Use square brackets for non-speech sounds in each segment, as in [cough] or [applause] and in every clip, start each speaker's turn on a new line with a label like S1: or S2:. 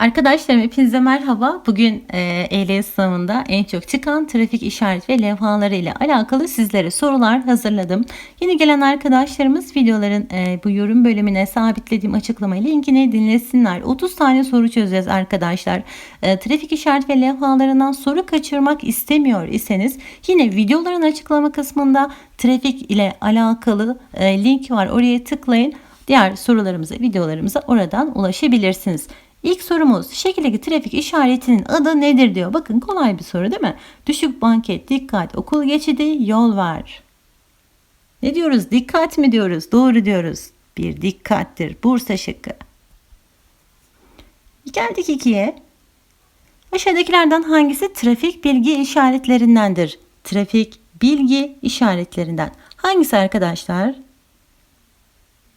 S1: Arkadaşlarım hepinize merhaba. Bugün e, ehliyet sınavında en çok çıkan trafik işaret ve levhaları ile alakalı sizlere sorular hazırladım. Yeni gelen arkadaşlarımız videoların e, bu yorum bölümüne sabitlediğim açıklama linkini dinlesinler. 30 tane soru çözeceğiz arkadaşlar. E, trafik işaret ve levhalarından soru kaçırmak istemiyor iseniz yine videoların açıklama kısmında trafik ile alakalı e, link var. Oraya tıklayın. Diğer sorularımıza, videolarımıza oradan ulaşabilirsiniz. İlk sorumuz şekildeki trafik işaretinin adı nedir diyor. Bakın kolay bir soru değil mi? Düşük banket, dikkat, okul geçidi, yol var. Ne diyoruz? Dikkat mi diyoruz? Doğru diyoruz. Bir dikkattir. Bursa şıkkı. Geldik ikiye. Aşağıdakilerden hangisi trafik bilgi işaretlerindendir? Trafik bilgi işaretlerinden. Hangisi arkadaşlar?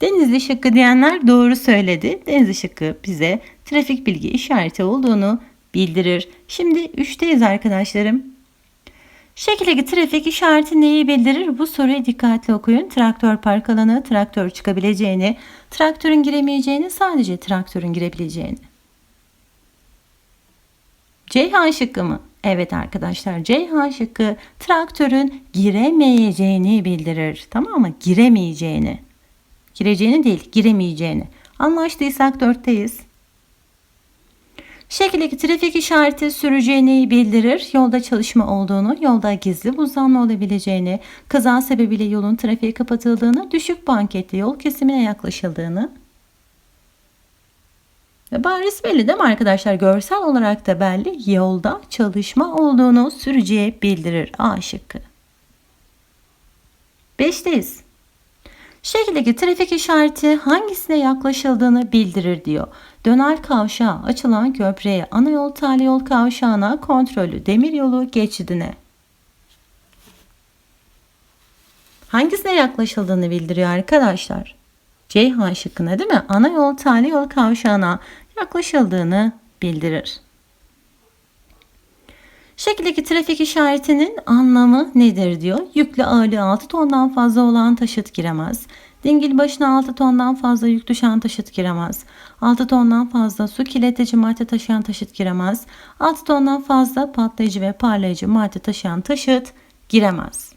S1: Denizli şıkkı diyenler doğru söyledi. Denizli şıkkı bize trafik bilgi işareti olduğunu bildirir. Şimdi 3'teyiz arkadaşlarım. Şekildeki trafik işareti neyi bildirir? Bu soruyu dikkatli okuyun. Traktör park alanı, traktör çıkabileceğini, traktörün giremeyeceğini, sadece traktörün girebileceğini. Ceyhan şıkkı mı? Evet arkadaşlar Ceyhan şıkkı traktörün giremeyeceğini bildirir. Tamam mı? Giremeyeceğini. Gireceğini değil, giremeyeceğini. Anlaştıysak dörtteyiz. Şekildeki trafik işareti süreceğini bildirir. Yolda çalışma olduğunu, yolda gizli buzlanma olabileceğini, kaza sebebiyle yolun trafiğe kapatıldığını, düşük banketli yol kesimine yaklaşıldığını. Ve bariz belli değil mi arkadaşlar? Görsel olarak da belli. Yolda çalışma olduğunu sürücüye bildirir. A şıkkı. Beşteyiz. Şekildeki trafik işareti hangisine yaklaşıldığını bildirir diyor. Dönel kavşağa, açılan köprüye, ana yol tali yol kavşağına, kontrollü demiryolu geçidine. Hangisine yaklaşıldığını bildiriyor arkadaşlar. Ceyhan şıkkına değil mi? Ana yol tali yol kavşağına yaklaşıldığını bildirir. Şekildeki trafik işaretinin anlamı nedir diyor. Yüklü ağırlığı 6 tondan fazla olan taşıt giremez. Dingil başına 6 tondan fazla yük düşen taşıt giremez. 6 tondan fazla su kirletici madde taşıyan taşıt giremez. 6 tondan fazla patlayıcı ve parlayıcı madde taşıyan taşıt giremez.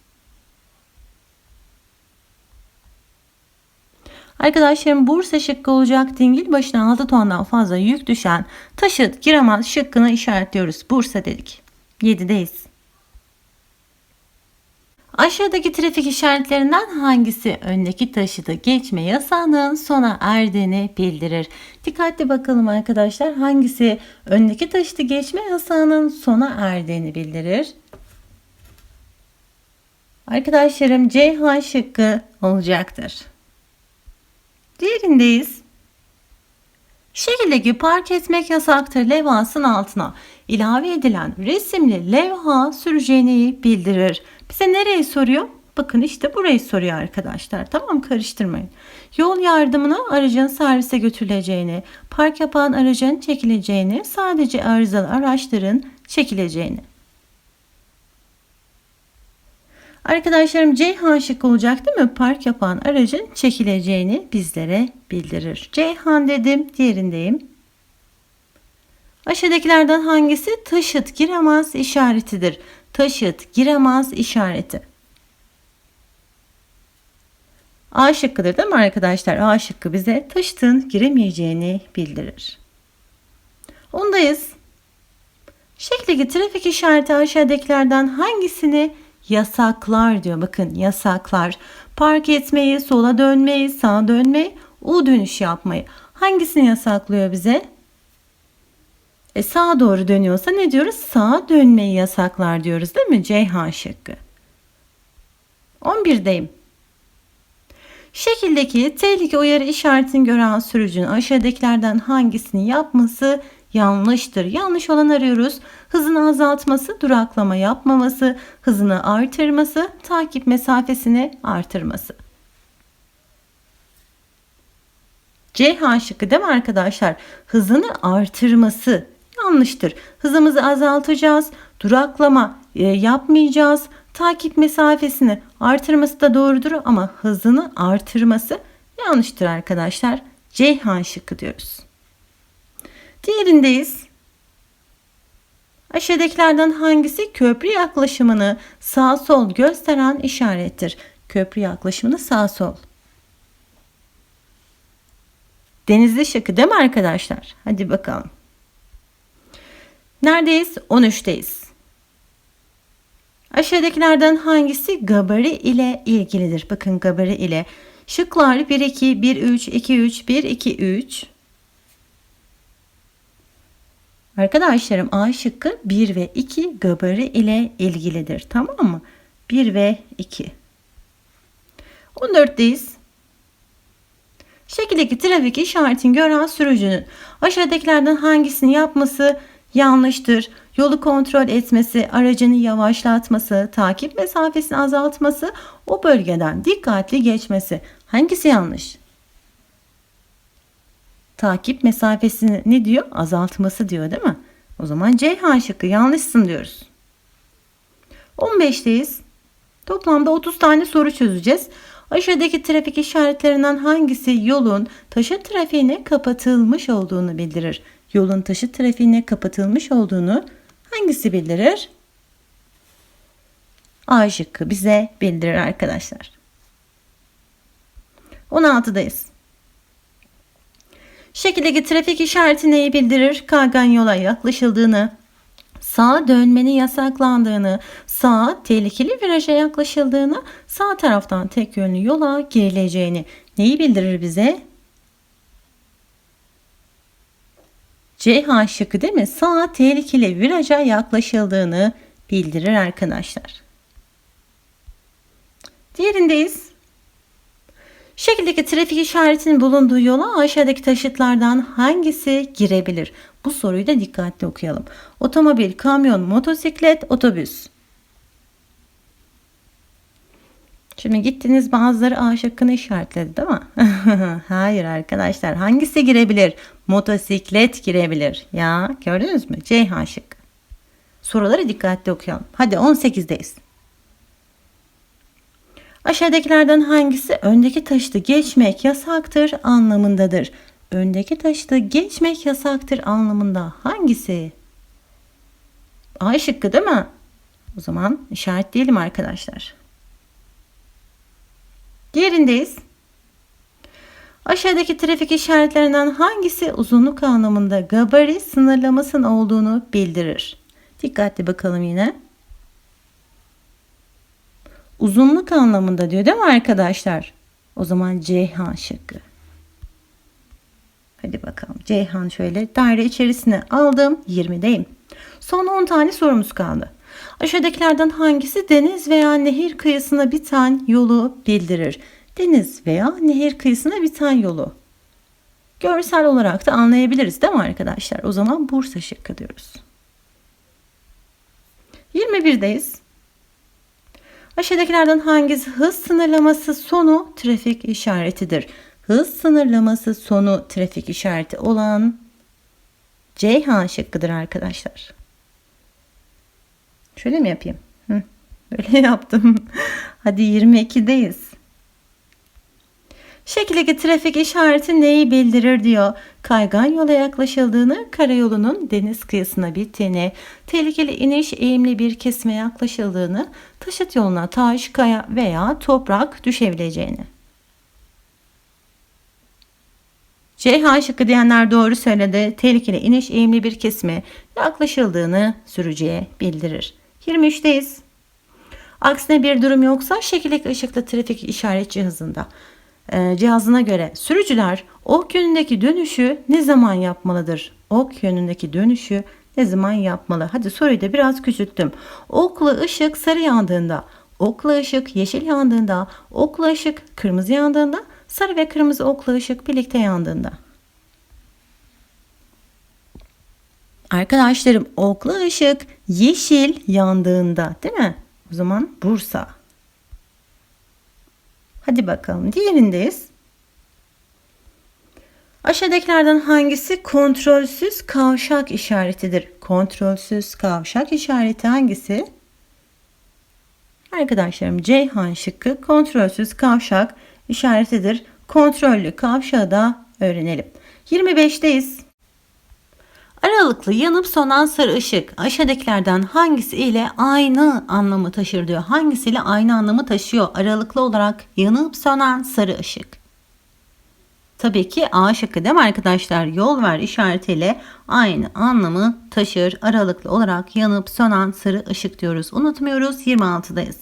S1: Arkadaşlarım Bursa şıkkı olacak. Dingil başına 6 tondan fazla yük düşen taşıt giremez şıkkını işaretliyoruz. Bursa dedik. 7'deyiz. Aşağıdaki trafik işaretlerinden hangisi öndeki taşıtı geçme yasağının sona erdiğini bildirir? Dikkatli bakalım arkadaşlar hangisi öndeki taşıtı geçme yasağının sona erdiğini bildirir? Arkadaşlarım Ceyhan şıkkı olacaktır. Diğerindeyiz. Şekildeki park etmek yasaktır levhasının altına ilave edilen resimli levha süreceğini bildirir. Bize nereyi soruyor? Bakın işte burayı soruyor arkadaşlar. Tamam karıştırmayın. Yol yardımına aracın servise götürüleceğini, park yapan aracın çekileceğini, sadece arızalı araçların çekileceğini. Arkadaşlarım Ceyhan şık olacak değil mi? Park yapan aracın çekileceğini bizlere bildirir. Ceyhan dedim, diğerindeyim. Aşağıdakilerden hangisi taşıt giremez işaretidir? Taşıt giremez işareti. A şıkkıdır değil mi arkadaşlar? A şıkkı bize taşıtın giremeyeceğini bildirir. Ondayız. Şekildeki trafik işareti aşağıdakilerden hangisini yasaklar diyor. Bakın yasaklar. Park etmeyi, sola dönmeyi, sağa dönmeyi, U dönüş yapmayı. Hangisini yasaklıyor bize? E sağa doğru dönüyorsa ne diyoruz? Sağa dönmeyi yasaklar diyoruz değil mi? Ceyhan şıkkı. 11'deyim. Şekildeki tehlike uyarı işaretini gören sürücünün aşağıdakilerden hangisini yapması yanlıştır. Yanlış olan arıyoruz. Hızını azaltması, duraklama yapmaması, hızını artırması, takip mesafesini artırması. Ceyhan şıkkı değil mi arkadaşlar? Hızını artırması yanlıştır. Hızımızı azaltacağız. Duraklama e, yapmayacağız. Takip mesafesini artırması da doğrudur ama hızını artırması yanlıştır arkadaşlar. Ceyhan şıkkı diyoruz. Diğerindeyiz. Aşağıdakilerden hangisi köprü yaklaşımını sağ sol gösteren işarettir? Köprü yaklaşımını sağ sol. Denizli şıkkı değil mi arkadaşlar? Hadi bakalım. Neredeyiz? 13'teyiz. Aşağıdakilerden hangisi gabari ile ilgilidir? Bakın gabari ile. Şıklar 1 2 1 3 2 3 1 2 3. Arkadaşlarım A şıkkı 1 ve 2 gabari ile ilgilidir. Tamam mı? 1 ve 2. 14'teyiz. Şekildeki trafik işaretini gören sürücünün aşağıdakilerden hangisini yapması yanlıştır? Yolu kontrol etmesi, aracını yavaşlatması, takip mesafesini azaltması, o bölgeden dikkatli geçmesi. Hangisi yanlış? Takip mesafesini ne diyor? Azaltması diyor değil mi? O zaman Ceyhan şıkkı yanlışsın diyoruz. 15'teyiz. Toplamda 30 tane soru çözeceğiz. Aşağıdaki trafik işaretlerinden hangisi yolun taşıt trafiğine kapatılmış olduğunu bildirir? Yolun taşıt trafiğine kapatılmış olduğunu hangisi bildirir? A şıkkı bize bildirir arkadaşlar. 16'dayız. Şekildeki trafik işareti neyi bildirir? Kaygan yola yaklaşıldığını, sağa dönmenin yasaklandığını, sağa tehlikeli viraja yaklaşıldığını, sağ taraftan tek yönlü yola girileceğini neyi bildirir bize? Ceyhan şıkkı değil mi? Sağa tehlikeli viraja yaklaşıldığını bildirir arkadaşlar. Diğerindeyiz. Şekildeki trafik işaretinin bulunduğu yola aşağıdaki taşıtlardan hangisi girebilir? Bu soruyu da dikkatli okuyalım. Otomobil, kamyon, motosiklet, otobüs. Şimdi gittiniz bazıları A şıkkını işaretledi değil mi? [laughs] Hayır arkadaşlar hangisi girebilir? Motosiklet girebilir. Ya gördünüz mü? Ceyhan şık. Soruları dikkatli okuyalım. Hadi 18'deyiz. Aşağıdakilerden hangisi öndeki taşıtı geçmek yasaktır anlamındadır? Öndeki taşıtı geçmek yasaktır anlamında hangisi? A şıkkı değil mi? O zaman işaretleyelim arkadaşlar. Diğerindeyiz. Aşağıdaki trafik işaretlerinden hangisi uzunluk anlamında gabari sınırlamasının olduğunu bildirir? Dikkatli bakalım yine. Uzunluk anlamında diyor değil mi arkadaşlar? O zaman Ceyhan şıkkı. Hadi bakalım. Ceyhan şöyle daire içerisine aldım. 20'deyim. Son 10 tane sorumuz kaldı. Aşağıdakilerden hangisi deniz veya nehir kıyısına biten yolu bildirir? Deniz veya nehir kıyısına biten yolu. Görsel olarak da anlayabiliriz değil mi arkadaşlar? O zaman Bursa şıkkı diyoruz. 21'deyiz. Aşağıdakilerden hangisi hız sınırlaması sonu trafik işaretidir? Hız sınırlaması sonu trafik işareti olan Ceyhan şıkkıdır arkadaşlar. Şöyle mi yapayım? Hı, böyle [laughs] yaptım. Hadi 22'deyiz. Şekildeki trafik işareti neyi bildirir diyor. Kaygan yola yaklaşıldığını, karayolunun deniz kıyısına bittiğini, tehlikeli iniş eğimli bir kesime yaklaşıldığını, taşıt yoluna taş, kaya veya toprak düşebileceğini. Ceyhan şıkkı diyenler doğru söyledi. Tehlikeli iniş eğimli bir kesime yaklaşıldığını sürücüye bildirir. 23'teyiz. Aksine bir durum yoksa şekildeki ışıklı trafik işaret cihazında cihazına göre sürücüler ok yönündeki dönüşü ne zaman yapmalıdır? Ok yönündeki dönüşü ne zaman yapmalı? Hadi soruyu da biraz küçülttüm. Okla ışık sarı yandığında, okla ışık yeşil yandığında, okla ışık kırmızı yandığında, sarı ve kırmızı okla ışık birlikte yandığında. Arkadaşlarım okla ışık yeşil yandığında değil mi? O zaman Bursa. Hadi bakalım diğerindeyiz. Aşağıdakilerden hangisi kontrolsüz kavşak işaretidir? Kontrolsüz kavşak işareti hangisi? Arkadaşlarım Ceyhan şıkkı kontrolsüz kavşak işaretidir. Kontrollü kavşağı da öğrenelim. 25'teyiz. Aralıklı yanıp sönen sarı ışık aşağıdakilerden hangisi ile aynı anlamı taşır diyor. Hangisiyle aynı anlamı taşıyor? Aralıklı olarak yanıp sönen sarı ışık. Tabii ki A şıkkı değil mi arkadaşlar? Yol ver işaretiyle aynı anlamı taşır. Aralıklı olarak yanıp sönen sarı ışık diyoruz. Unutmuyoruz 26'dayız.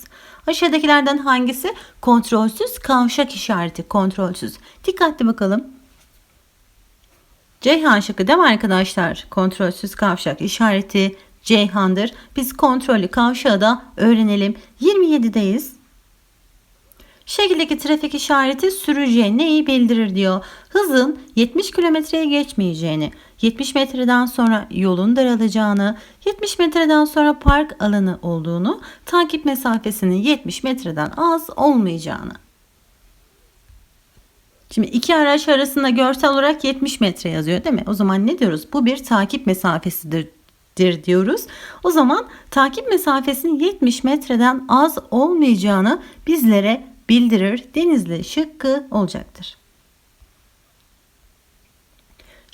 S1: Aşağıdakilerden hangisi kontrolsüz kavşak işareti? Kontrolsüz. Dikkatli bakalım. Ceyhan şıkkı değil mi arkadaşlar? Kontrolsüz kavşak işareti Ceyhan'dır. Biz kontrollü kavşağı da öğrenelim. 27'deyiz. Şekildeki trafik işareti sürücüye neyi bildirir diyor. Hızın 70 kilometreye geçmeyeceğini, 70 metreden sonra yolun daralacağını, 70 metreden sonra park alanı olduğunu, takip mesafesinin 70 metreden az olmayacağını. Şimdi iki araç arasında görsel olarak 70 metre yazıyor değil mi? O zaman ne diyoruz? Bu bir takip mesafesidir dir diyoruz. O zaman takip mesafesinin 70 metreden az olmayacağını bizlere bildirir. Denizli şıkkı olacaktır.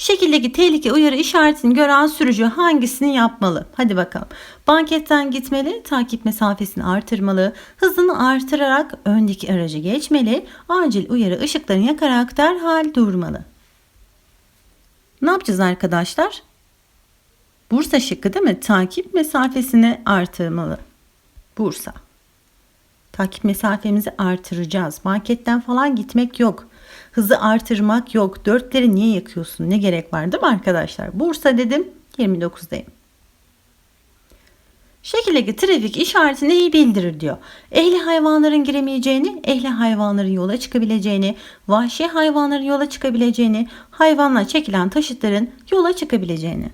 S1: Şekildeki tehlike uyarı işaretini gören sürücü hangisini yapmalı? Hadi bakalım. Banketten gitmeli, takip mesafesini artırmalı, hızını artırarak öndeki aracı geçmeli, acil uyarı ışıklarını yakarak derhal durmalı. Ne yapacağız arkadaşlar? Bursa şıkkı değil mi? Takip mesafesini artırmalı. Bursa. Takip mesafemizi artıracağız. Marketten falan gitmek yok. Hızı artırmak yok. Dörtleri niye yakıyorsun? Ne gerek var değil mi arkadaşlar? Bursa dedim 29'dayım. Şekildeki trafik işareti neyi bildirir diyor. Ehli hayvanların giremeyeceğini, ehli hayvanların yola çıkabileceğini, vahşi hayvanların yola çıkabileceğini, hayvanla çekilen taşıtların yola çıkabileceğini.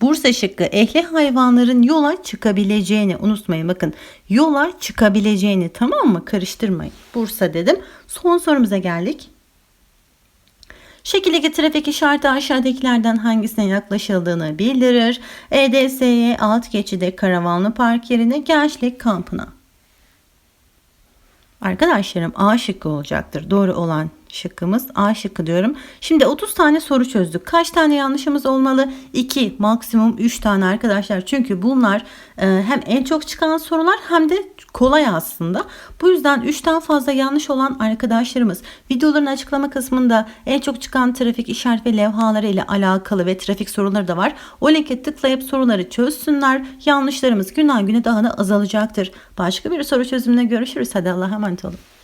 S1: Bursa şıkkı ehli hayvanların yola çıkabileceğini unutmayın bakın yola çıkabileceğini tamam mı karıştırmayın. Bursa dedim. Son sorumuza geldik. Şekildeki trafik işareti aşağıdakilerden hangisine yaklaşıldığını bildirir. EDS'ye alt geçide karavanlı park yerine gençlik kampına. Arkadaşlarım A şıkkı olacaktır. Doğru olan şıkkımız A şıkkı diyorum. Şimdi 30 tane soru çözdük. Kaç tane yanlışımız olmalı? 2 maksimum 3 tane arkadaşlar. Çünkü bunlar e, hem en çok çıkan sorular hem de kolay aslında. Bu yüzden 3'ten fazla yanlış olan arkadaşlarımız videoların açıklama kısmında en çok çıkan trafik işaret ve levhaları ile alakalı ve trafik soruları da var. O linke tıklayıp soruları çözsünler. Yanlışlarımız günden güne daha da azalacaktır. Başka bir soru çözümüne görüşürüz. Hadi Allah'a emanet olun.